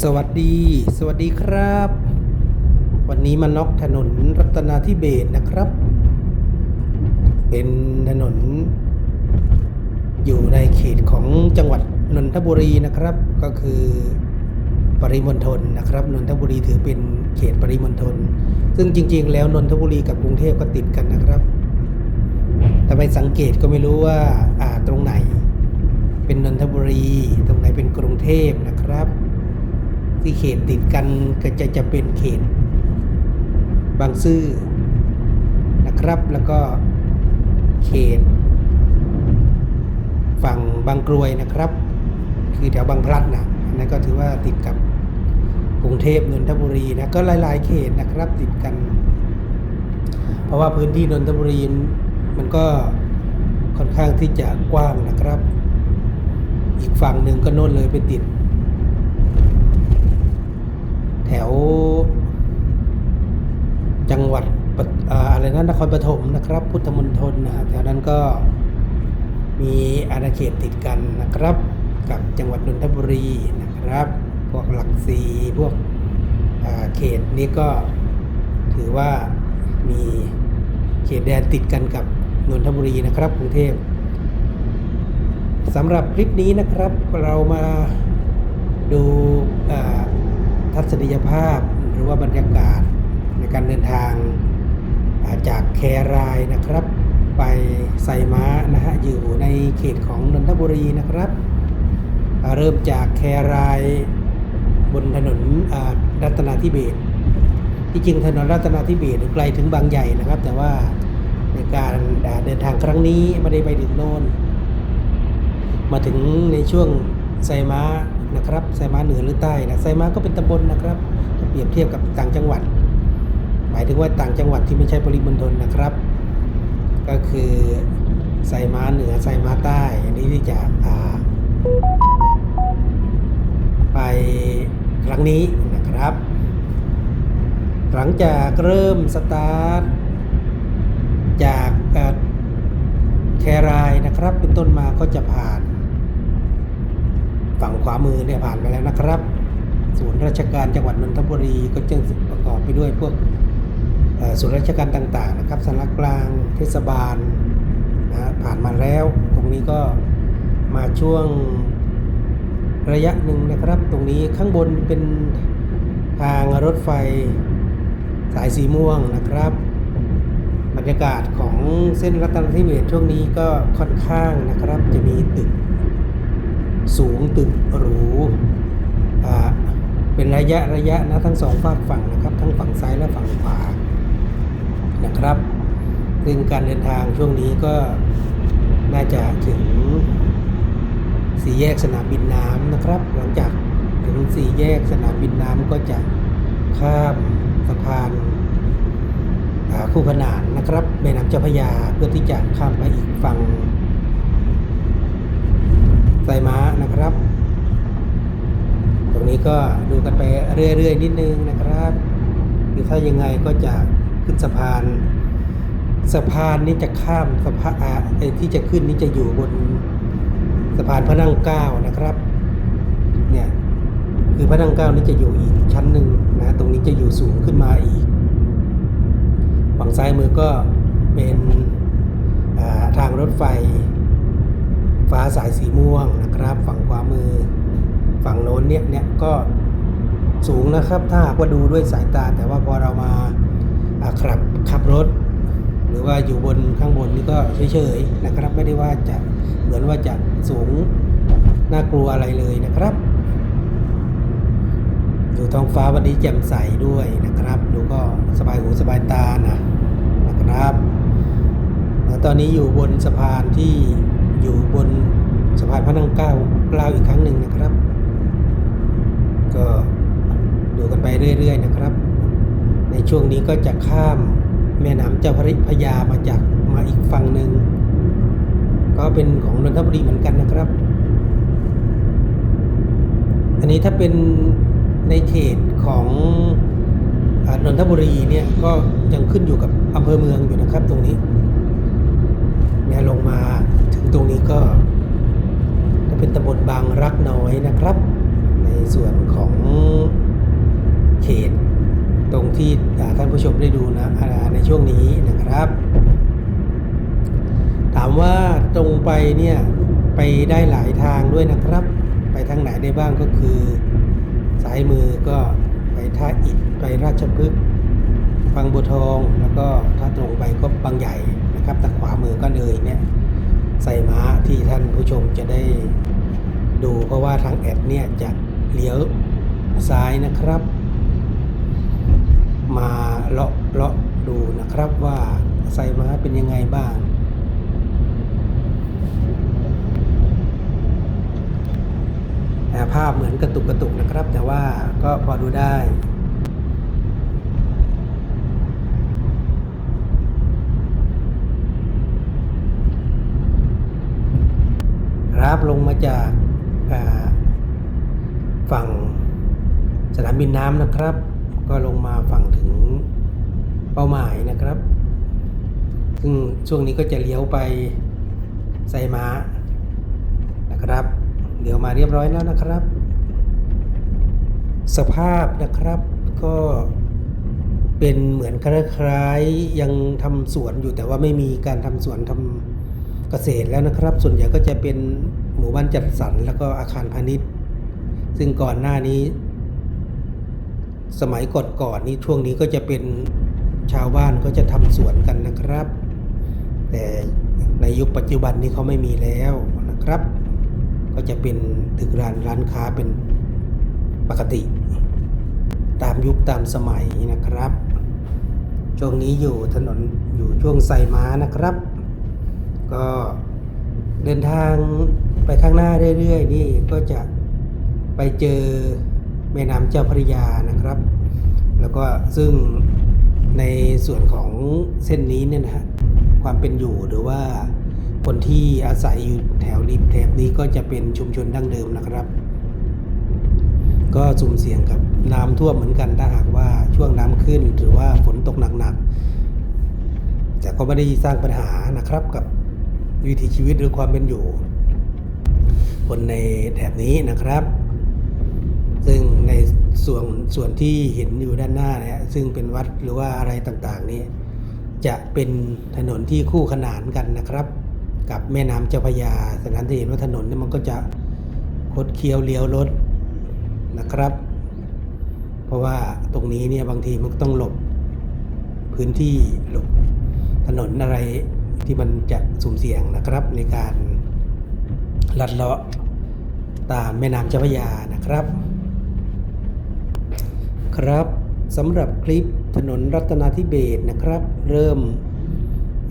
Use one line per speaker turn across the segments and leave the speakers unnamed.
สวัสดี สวัสดีครับ วันนี้มาน็อกถนนรัตนาธิเบศนะครับ เป็นถนน อยู่ในเขตของจังหวัดนนทบุรีนะครับ ก็คือปริมณฑลนะครับนนทบุรีถือเป็นเขตปริมณฑลซึ่งจริง ๆ แล้วนนทบุรีกับกรุงเทพก็ติดกันนะครับแต่ไปสังเกตก็ไม่รู้ว่าตรงไหน เป็นนนทบุรี ตรงไหนเป็นกรุงเทพนะครับ ที่เขตติดกันก็จะจะเป็นเขต บางซื่อนะครับแล้วก็เขต ฝั่งบางกรวยนะครับ คือแถวบางพลัดนะอันนั้นก็ถือว่าติดกับกรุงเทพนนทบุรีนะก็หลาย ๆ เขตนะครับติดกัน เพราะว่าพื้นที่นนทบุรีมันก็ค่อนข้างที่จะกว้างนะครับ อีกฝั่งหนึ่งก็โน่นเลยไปติด แถว จังหวัดอะไรนะนนครปฐมนะครับ พุทธมณฑลนะฮะแถวนั้นก็มีอาณาเขตติดกันนะครับ กับจังหวัดนนทบุรีนะครับ พวกหลักสีพวกเขตนี้ก็ถือว่ามีเขตแดนติดกันกับนนทบุรีนะครับกรุงเทพสำหรับคลิปนี้นะครับเรามาดูา ทัศนียภาพหรือว่าบรรยากาศในการเดินทางาจากแครายนะครับ ไปไซม้านะฮะอยู่ในเขตของนนทบุรีนะครับ เริ่มจากแครายบนถนนรัตนาธิเบศที่จริงถนนรัตนาธิเบศไกลถึงบางใหญ่นะครับ แต่ว่าในการาเดินทางครั้งนี้ไม่ได้ไปถึงโน่นมาถึงในช่วงไซม้า นะครับไซม้าเหนือหรือใต้นะไซม้าก็เป็นตำบลนะครับเปรียบเทียบกับต่างจังหวัด หมายถึงว่าต่างจังหวัดที่ไม่ใช่ปริมณฑลนะครับ ก็คือไซม้าเหนือไซม้าใต้อันนี้ที่จะอ่าไปครั้งนี้นะครับ หลังจากเริ่มสตาร์ทจากแครายนะครับ เป็นต้นมาก็จะผ่าน ฝั่งขวามือเนี่ยผ่านไปแล้วนะครับศูนย์ราชการจังหวัดนนทบุรีก็จึงประกอบไปด้วยพวกเอ่อศูนย์ราชการต่างๆนะครับสารกลางเทศบาลนะฮะผ่านมาแล้ว ตรงนี้ก็มาช่วงระยะหนึ่งนะครับ ตรงนี้ข้างบนเป็นทางรถไฟสายสีม่วงนะครับบรรยากาศของเส้นรัตนทิเบศช่วงนี้ก็ค่อนข้างนะครับจะมีตึก สูงตึกหรูเป็นระยะระยะนะทั้งสองฝากฝั่งนะครับทั้งฝั่งซ้ายและฝั่งขวานะครับซึ่งการเดินทางช่วงนี้ก็น่าจะถึงสี่แยกสนามบินน้ำนะครับ หลังจากถึงสี่แยกสนามบินน้ำก็จะข้ามสะพานอ่าคู่ขนานนะครับแม่น้ำเจ้าพระยาเพื่อที่จะข้ามไปอีกฝั่งไซม้านะครับ ตรงนี้ ก็ดูกันไปเรื่อยๆนิดนึงนะครับคือถ้ายังไงก็จะขึ้นสะพานสะพานนี้จะข้ามสะพานไอ้ที่จะขึ้นนี้จะอยู่บนสะพานพระนั่งเก้านะครับ เนี่ยคือพระนั่งเก้านี้จะอยู่อีกชั้นหนึ่งนะตรงนี้จะอยู่สูงขึ้นมาอีกฝั่งซ้ายมือก็เป็นาทางรถไฟ ฟ้าสายสีม่วงนะครับ ฝั่งขวามือ ฝั่งโน้นเนี่ยเนี่ยก็สูงนะครับ ถ้าหากว่าดูด้วยสายตา แต่ว่าพอเรามาขับขับรถ หรือว่าอยู่บนข้างบนนี่ก็เฉยๆนะครับ ไม่ได้ว่าจะเหมือนว่าจะสูงน่ากลัวอะไรเลยนะครับดูท้องฟ้าวันนี้แจ่มใสด้วยนะครับดูก็สบายหูสบายตานะนะครับแล้วตอนนี้อยู่บนสะพานที่อยู่บนสะพานพระนั่งเก้าเกล้าอีกครั้งหนึ่งนะครับ ก็ดูกันไปเรื่อย ๆ นะครับ ในช่วงนี้ก็จะข้ามแม่น้ำเจ้าพระยามาจากมาอีกฝั่งหนึ่งก็เป็นของนนทบุรีเหมือนกันนะครับ อันนี้ถ้าเป็นในเขตของอนนทบุรีเนี่ยก็ยังขึ้นอยู่กับอำเภอเมืองอยู่นะครับตรงนี้เนี่ยลงมาถึงตรงนี้ก็จะเป็นตำบลบางรักน้อยนะครับ ส่วนของเขต ตรงที่ท่านผู้ชมได้ดูนะในช่วงนี้นะครับ ถามว่าตรงไปเนี่ยไปได้หลายทางด้วยนะครับ ไปทางไหนได้บ้างก็คือซ้ายมือก็ไปท่าอิฐไปราชพฤกษ์บางบัวทองแล้วก็ถ้าตรงไปก็บางใหญ่นะครับแต่ขวามือก็เลยเนี่ยใส่ม้าที่ท่านผู้ชมจะได้ดูเพราะว่าทางแอดเนี่ยจะ เลี้ยวซ้ายนะครับ มาเลาะเลาะดูนะครับว่าใส่ม้าเป็นยังไงบ้างอ่ภาพเหมือนกระตุกกระตุกนะครับ แต่ว่าก็พอดูได้ครับลงมาจากอ่า ฝั่งสนามบินน้ำนะครับ ก็ลงมาฝั่งถึงเป้าหมายนะครับ ซึ่งช่วงนี้ก็จะเลี้ยวไปไซม้านะครับเลี้ยวมาเรียบร้อยแล้วนะครับ สภาพนะครับก็เป็นเหมือนคล้ายๆยังทำสวนอยู่แต่ว่าไม่มีการทำสวนทำเกษตรแล้วนะครับ ส่วนใหญ่ก็จะเป็นหมู่บ้านจัดสรรแล้วก็อาคารพาณิชย์ ซึ่งก่อนหน้านี้ สมัยก่อนๆนี่ช่วงนี้ก็จะเป็นชาวบ้านก็จะทำสวนกันนะครับ แต่ในยุคปัจจุบันนี้เขาไม่มีแล้วนะครับ ก็จะเป็นตึกร้านร้านค้าเป็นปกติ ตามยุคตามสมัยนะครับช่วงนี้อยู่ถนนอยู่ช่วงไซม้านะครับ ก็เดินทางไปข้างหน้าเรื่อยๆ นี่ก็จะ ไปเจอแม่น้ำเจ้าพระยานะครับ แล้วก็ซึ่งในส่วนของเส้นนี้เนี่ยนะฮะความเป็นอยู่หรือว่าคนที่อาศัยอยู่แถวริมแถบนี้ก็จะเป็นชุมชนดั้งเดิมนะครับ ก็สุ่มเสี่ยงกับน้ำท่วมเหมือนกันถ้าหากว่าช่วงน้ำขึ้นหรือว่าฝนตกหนักๆแต่ก็ไม่ได้สร้างปัญหานะครับกับวิถีชีวิตหรือความเป็นอยู่ คนในแถบนี้นะครับ ซึ่งในส่วนส่วนที่เห็นอยู่ด้านหน้าเนี่ยซึ่งเป็นวัดหรือว่าอะไรต่างๆนี่จะเป็นถนนที่คู่ขนานกันนะครับ กับแม่น้ำเจ้าพระยาสถานที่เห็นว่าถนนนี่มันก็จะคดเคี้ยวเลี้ยวรถนะครับ เพราะว่าตรงนี้เนี่ยบางทีมันต้องหลบพื้นที่หลบถนนอะไรที่มันจะสุ่มเสี่ยงนะครับในการลัดเลาะตามแม่น้ำเจ้าพระยานะครับ ครับสำหรับคลิปถนนรัตนาธิเบศนะครับ เริ่ม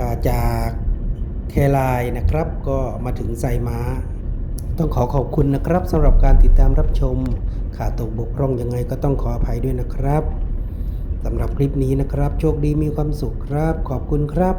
าจากแคลายนะครับ ก็มาถึงไซม้า ต้องขอขอบคุณนะครับสำหรับการติดตามรับชมขาดตกบกพร่องยังไงก็ต้องขออภัยด้วยนะครับสำหรับคลิปนี้นะครับ โชคดีมีความสุขครับ ขอบคุณครับ